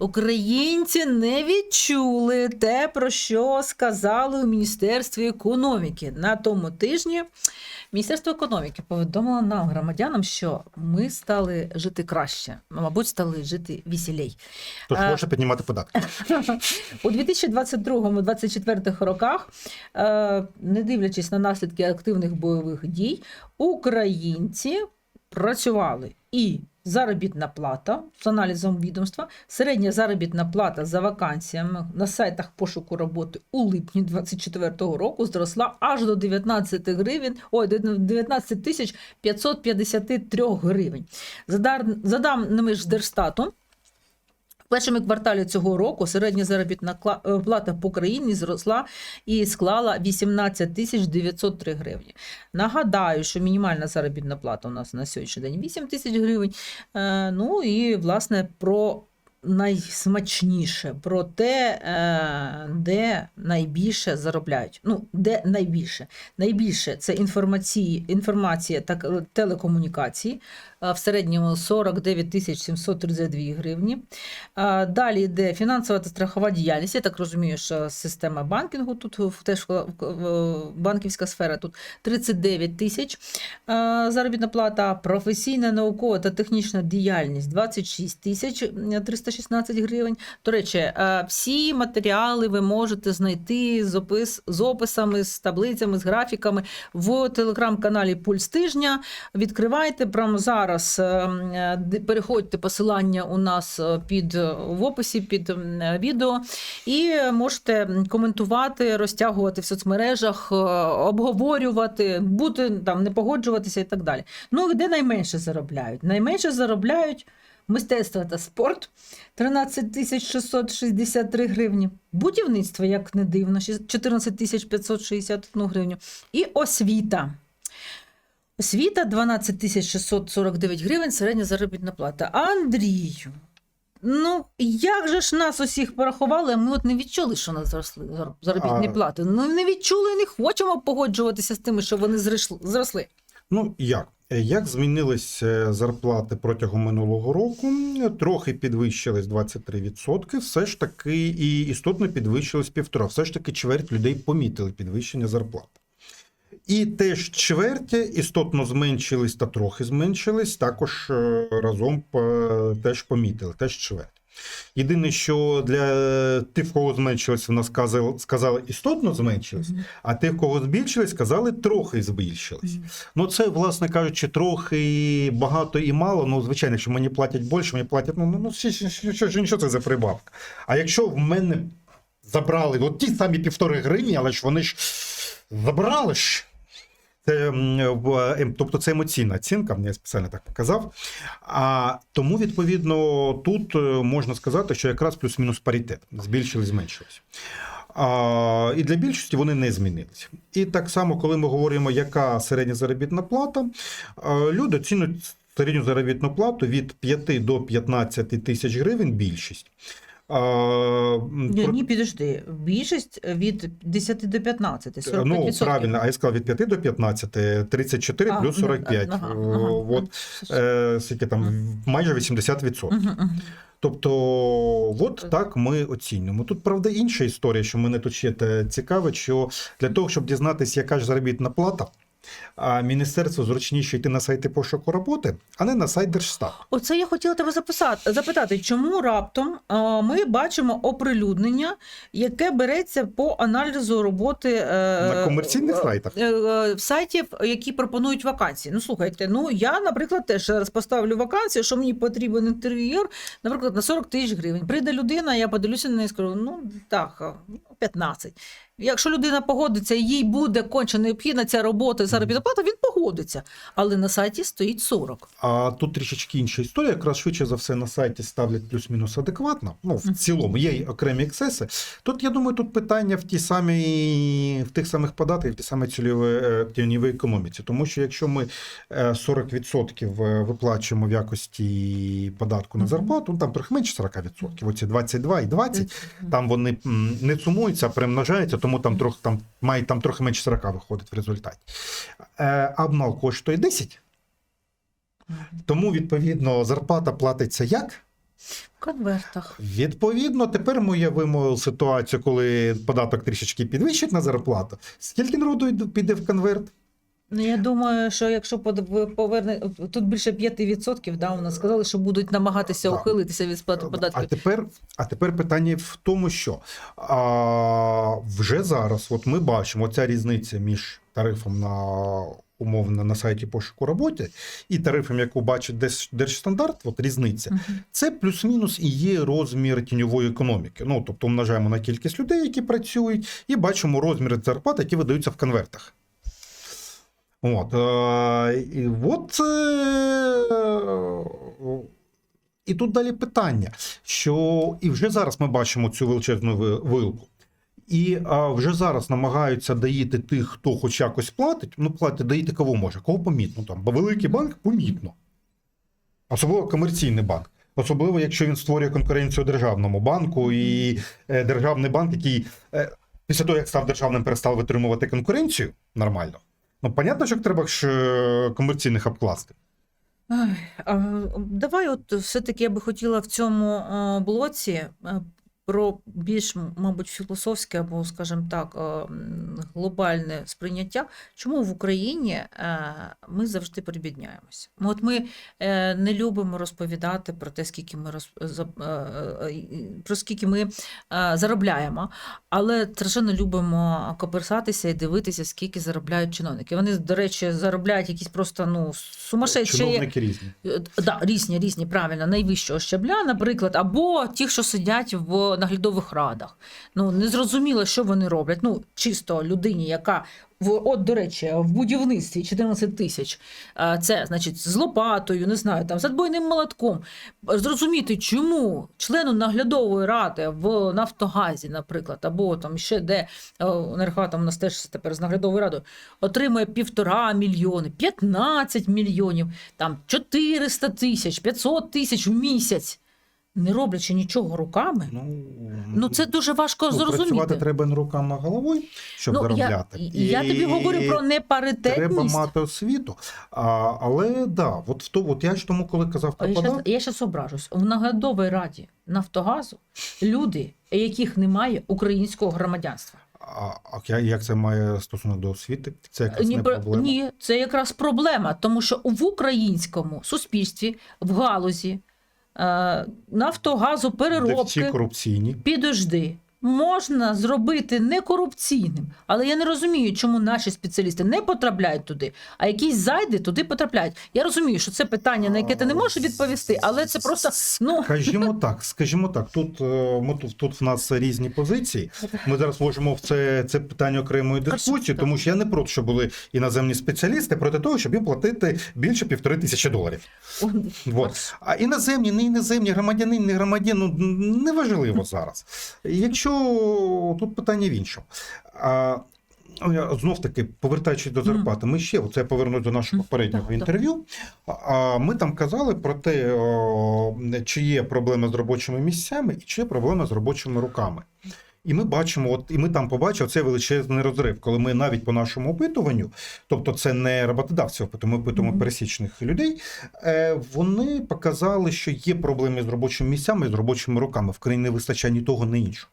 українці не відчули те, про що сказали у Міністерстві економіки. На тому тижні Міністерство економіки повідомило нам, громадянам, що ми стали жити краще, мабуть, стали жити веселей. Тож Е, можна піднімати податки. У 2022-2024 роках, е, не дивлячись на наслідки активних бойових дій, українці працювали і заробітна плата з аналізом відомства, середня заробітна плата за вакансіями на сайтах пошуку роботи у липні 2024 року зросла аж до 19 гривень, ой, 19 тисяч 553 гривень. За даними ж Держстату, першому кварталі цього року середня заробітна е, плата по країні зросла і склала 18 тисяч 903 гривні. Нагадаю, що мінімальна заробітна плата у нас на сьогоднішній день 8 тисяч гривень. Е, Ну і власне про найсмачніше, про те, е, де найбільше заробляють. Ну, де найбільше? Найбільше це інформації, інформація та телекомунікації. В середньому 49 тисяч 732 гривні. Далі йде фінансова та страхова діяльність. Я так розумію, що система банкінгу тут теж банківська сфера тут 39 тисяч заробітна плата, професійна наукова та технічна діяльність 26 тисяч 316 гривень. До речі, всі матеріали ви можете знайти з, опис, з описами, з таблицями, з графіками в телеграм-каналі Пульс тижня. Відкривайте прямо зараз. Е, е, Переходьте посилання у нас е, під е, в описі під відео, і можете коментувати, розтягувати в соцмережах, обговорювати, бути там, не погоджуватися і так далі. Ну, де найменше заробляють? Найменше заробляють мистецтво та спорт 13 тисяч 663 гривні. Будівництво, як не дивно, шість- 14 тисяч 561 гривню. І освіта. Освіта 12 тисяч 649 гривень, середня заробітна плата. Андрію, ну як же ж нас усіх порахували, а ми от не відчули, що нас зросли заробітні А- плати. Ну не відчули не хочемо погоджуватися з тими, що вони зросли. Ну як? Як змінились е, зарплати протягом минулого року? Трохи підвищились 23%, все ж таки і істотно підвищилось півтора. Все ж таки чверть людей помітили підвищення зарплат. І теж чверть істотно зменшились та трохи зменшились, також е, разом е, теж помітили, теж чверть. Єдине, що для тих, кого зменшилось, вона сказали, сказали істотно зменшилось, а тих, кого збільшились, сказали трохи збільшились. Ну, це, власне кажучи, трохи багато і мало. Ну, звичайно, якщо мені платять більше, мені платять, ну, ну, ну що, що, що, що, що це за прибавка? А якщо в мене забрали от ті самі півтори гривні, але ж вони ж забрали ж. Це, ем, тобто це емоційна оцінка, я спеціально так показав. А тому, відповідно, тут е, можна сказати, що якраз плюс-мінус паритет збільшились, зменшились. А, і для більшості вони не змінилися. І так само, коли ми говоримо, яка середня заробітна плата, люди оцінюють середню заробітну плату від 5 до 15 тисяч гривень більшість. А, Ні, про- ні, підожди. Більшість від 10 до 15, 45%. Ну, правильно, а я сказав від 5 до 15, 34 А, плюс ну, 45. ага, Е, ага. От, е, скільки там, майже 80%. Мгм, мгм. Тобто, от так ми оцінюємо. Тут, правда, інша історія, що мене тут ще цікавить, що для того, щоб дізнатися, яка ж заробітна плата, а міністерству зручніше йти на сайти пошуку роботи, а не на сайт Держстату. Оце я хотіла тебе записати, запитати, чому раптом ми бачимо оприлюднення, яке береться по аналізу роботи е, На комерційних е, сайтах? е, е, сайтів, які пропонують вакансії. Ну слухайте, ну я, наприклад, теж зараз поставлю вакансію, що мені потрібен інтерв'єр, наприклад, на 40 тисяч гривень. Прийде людина, я подивлюся на неї і скажу, ну так, ну, 15. Якщо людина погодиться, і їй буде конче необхідна ця робота, і заробітна плата, він погодиться. Але на сайті стоїть 40. А тут трішечки інша історія. Якраз швидше за все на сайті ставлять плюс-мінус адекватно. Ну, в цілому є й окремі ексеси. Тут я думаю, тут питання в ті самі, в тих самих податках, в тій самій цільовій тіньовій економіці. Тому що якщо ми е, 40% виплачуємо в якості податку на зарплату, ну там трохи менше 40%. Оці 22 і 20, там вони не сумуються, а примножаються, тому там трохи там має там трохи менше 40 виходить в результаті. Е, А обнал коштує 10. Тому, відповідно, зарплата платиться як? В конвертах. Відповідно, тепер ми уявимо ситуацію, коли податок трішечки підвищить на зарплату. Скільки народу піде в конверт? Ну, я думаю, що якщо поверне тут більше 5%, да, у нас сказали, що будуть намагатися ухилитися від сплати А податків. тепер, а тепер питання в тому, що а, вже зараз, от ми бачимо ця різниця між тарифом на умовно на сайті пошуку роботи і тарифом, яку бачить Держ- Держстандарт, от різниця. Мгм. Це плюс-мінус і є розмір тіньової економіки. Ну тобто множаємо на кількість людей, які працюють, і бачимо розміри зарплат, які видаються в конвертах. От, е, і от е, і тут далі питання, що і вже зараз ми бачимо цю величезну вилку. І а, вже зараз намагаються доїти тих, хто хоч якось платить. Ну, платить, доїти кого може, кого помітно там. Бо великий банк помітно. Особливо комерційний банк. Особливо, якщо він створює конкуренцію державному банку, і е, державний банк, який е, після того, як став державним, перестав витримувати конкуренцію нормально. Ну, понятно, що треба ж е, комерційних обкласти. Давай, от все-таки я би хотіла в цьому блоці е, про більш, мабуть, філософське або, скажімо так, е, глобальне сприйняття. Чому в Україні е, ми завжди прибідняємося? Ну, От ми е, не любимо розповідати про те, скільки ми роз... про скільки ми заробляємо, але страшенно любимо коперсатися і дивитися, скільки заробляють чиновники. Вони, до речі, заробляють якісь просто ну сумасшедші. Чиновники різні. Да, різні, різні, правильно, найвищого щабля, наприклад, або ті, що сидять в наглядових радах. Ну, не зрозуміло, що вони роблять. Ну, чисто людині, яка в, от, до речі, в будівництві 14 тисяч, е, це, значить, з лопатою, не знаю, там, з отбойним молотком. Зрозуміти, чому члену наглядової ради в Нафтогазі, наприклад, або там ще де е, Енергоатом у нас теж тепер з наглядовою радою, отримує півтора мільйони, 15 мільйонів, там 400 тисяч, 500 тисяч в місяць, не роблячи нічого руками. Ну, Ну це дуже важко ну, працювати зрозуміти. треба не руками, а головою, щоб Ну, я, заробляти. я тобі говорю про Треба непаритетність. мати освіту. А, але да, от в то, от я ж тому, коли казав про Я щас, я щас ображусь. В наглядовій раді Нафтогазу люди, яких немає українського громадянства. а, як це має стосунок до освіти? Це якась Ні, не про- проблема. ні, це якраз проблема, тому що в українському суспільстві, в галузі нафтогазу Де всі корупційні. підожди. Можна зробити не корупційним, але я не розумію, чому наші спеціалісти не потрапляють туди, а якісь зайди туди потрапляють. Я розумію, що це питання, на яке ти не можеш відповісти, але це просто ну Скажімо так, скажімо так, тут, е, ми, тут, тут в нас різні позиції. Ми зараз можемо в це, це питання окремої дискусії, тому що я не проти, щоб були іноземні спеціалісти проти того, щоб їм платити більше півтори тисячі доларів. Вот. А іноземні, не іноземні, громадянин, не громадянин, ну неважливо зараз. Якщо тут питання в іншому. А, Знов таки, повертаючись до зарплати, ми ще оце я повернусь до нашого попереднього інтерв'ю. А ми там казали про те, о, чи є проблема з робочими місцями і чи є проблема з робочими руками. І ми бачимо, от і ми там побачили цей величезний розрив, коли ми навіть по нашому опитуванню, тобто це не роботодавців, опитування, ми опитуємо Мгм. пересічних людей. е, Вони показали, що є проблеми з робочими місцями з робочими руками. В країні не вистачає ні того, ні іншого.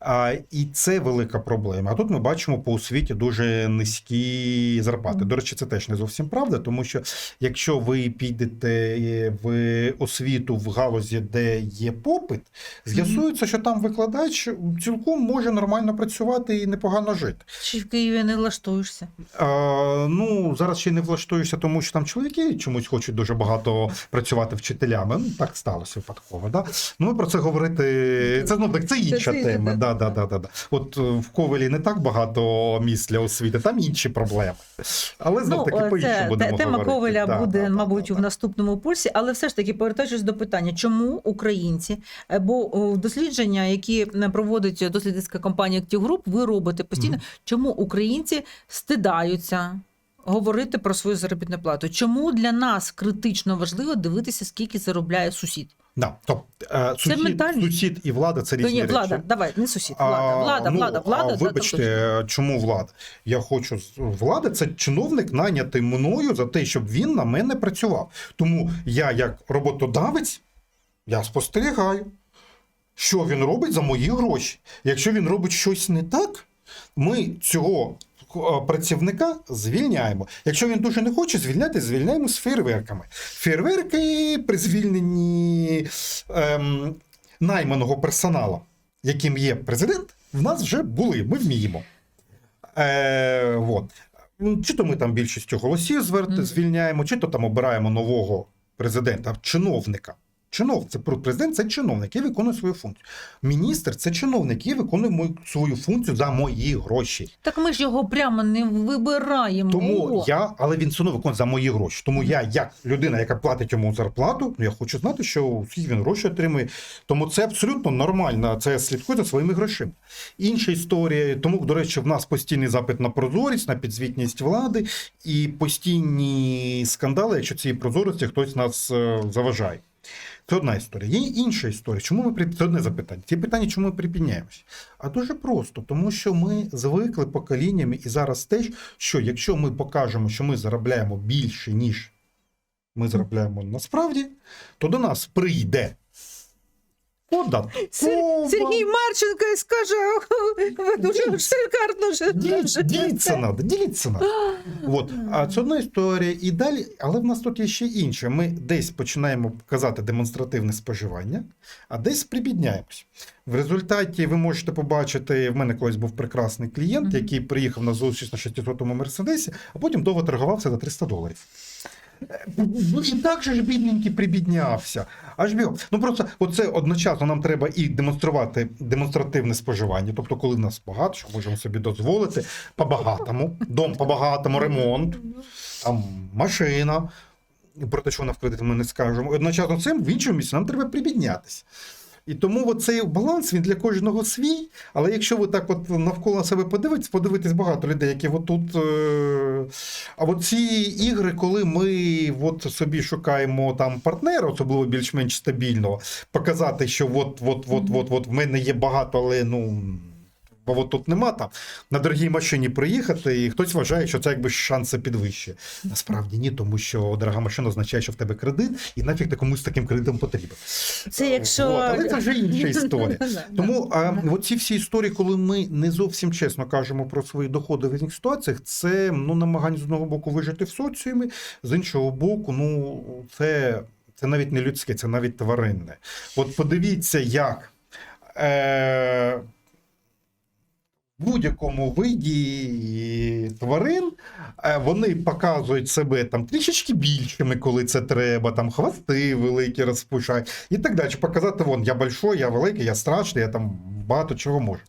А, і це велика проблема. А тут ми бачимо по освіті дуже низькі зарплати. До речі, це теж не зовсім правда, тому що якщо ви підете в освіту в галузі, де є попит, з'ясується, що там викладач цілком може нормально працювати і непогано жити. чи в Києві не влаштуєшся. А, ну зараз ще й не влаштуєшся, тому що там чоловіки чомусь хочуть дуже багато працювати вчителями. Ну так сталося випадково. Да? Ну ми про це говорити. Це ну так це інша це- тема. це- Да, да, да, да, да. От е, в Ковелі не так багато місць для освіти, там інші проблеми. Але знов таки по Ну, це іншому будемо те- тема говорити. Ковеля Да, буде, да, мабуть, да, в наступному пульсі, але все ж таки повертаючись до питання, чому українці, е, бо дослідження, які е, проводить дослідницька компанія Group, ви робите постійно, Мгм. чому українці стидаються. Говорити про свою заробітну плату. Чому для нас критично важливо дивитися, скільки заробляє сусід? Да, тобто, е, сусід, ментальність. сусід і влада це Ну, різні ні, речі. влада, давай, не сусід, влада, А, влада, ну, влада, влада. А, вибачте, тобто, чому влада? Я хочу влада це чиновник нанятий мною за те, щоб він на мене працював. Тому я, як роботодавець, Я спостерігаю, що він робить за мої гроші. Якщо він робить щось не так, ми цього е, працівника звільняємо. Якщо він дуже не хоче звільняти, звільняємо з фейерверками. Фейерверки при звільненні ем, найманого персоналу, яким є президент, в нас вже були, ми вміємо. Е, вот. Ну, Чи то ми там більшістю голосів звільняємо, чи то там обираємо нового президента, чиновника. Чинов, це президент це чиновник, який виконує свою функцію. Міністр це чиновник, який виконує мою, свою функцію за мої гроші. Так ми ж його прямо не вибираємо. Тому я, але він все одно виконує за мої гроші. Тому я, як людина, яка платить йому зарплату, ну я хочу знати, що скільки він гроші отримує. Тому це абсолютно нормально. Це слідкує за своїми грошима. Інша історія. Тому, до речі, в нас постійний запит на прозорість, на підзвітність влади і постійні скандали, якщо цієї прозорості хтось нас е, заважає. Це одна історія. Є інша історія. Чому ми при- це одне запитання? Ті питання, чому ми припиняємося? А дуже просто, тому що ми звикли поколіннями і зараз теж, що якщо ми покажемо, що ми заробляємо більше, ніж ми заробляємо насправді, то до нас прийде податкова. Сер- Сергій Марченко і скаже, ви дуже шикарно Діліться, діліться надо, діліться надо. От. А це одна історія. І далі, але в нас тут є ще інше. Ми десь починаємо показати демонстративне споживання, а десь прибідняємось. В результаті ви можете побачити, в мене колись був прекрасний клієнт, який приїхав на зустріч на 600-му мерседесі, а потім довго торгувався за 300 доларів. Ну і так же ж бідненький прибіднявся. Аж біо. Ну просто оце одночасно нам треба і демонструвати демонстративне споживання. Тобто, коли в нас багато, що можемо собі дозволити по-багатому, дом по-багатому, ремонт, там машина. Про те, що вона в кредит ми не скажемо. Одночасно цим в іншому місці нам треба прибіднятися. І тому цей баланс він для кожного свій. Але якщо ви так от навколо себе подивитесь, подивитесь багато людей, які отут. Е... А от ці ігри, коли ми от собі шукаємо там партнера, особливо більш-менш стабільного, показати, що от, от, от, Мгм. от, от в мене є багато, але ну. Бо от тут нема там на дорогій машині приїхати, і хтось вважає, що це якби шанси підвищує. Насправді ні, тому що дорога машина означає, що в тебе кредит, і нафіг ти комусь таким кредитом потрібен. Це якщо... От, але це вже інша історія. Тому а, оці всі історії, коли ми не зовсім чесно кажемо про свої доходи в різних ситуаціях, це ну, намагання з одного боку вижити в соціумі, з іншого боку, ну це, це навіть не людське, це навіть тваринне. От подивіться, як. Е, будь-якому виді тварин е, вони показують себе там трішечки більшими, коли це треба, там хвости великі розпушають і так далі. Показати вон, я большой, я великий, я страшний, я там багато чого можу.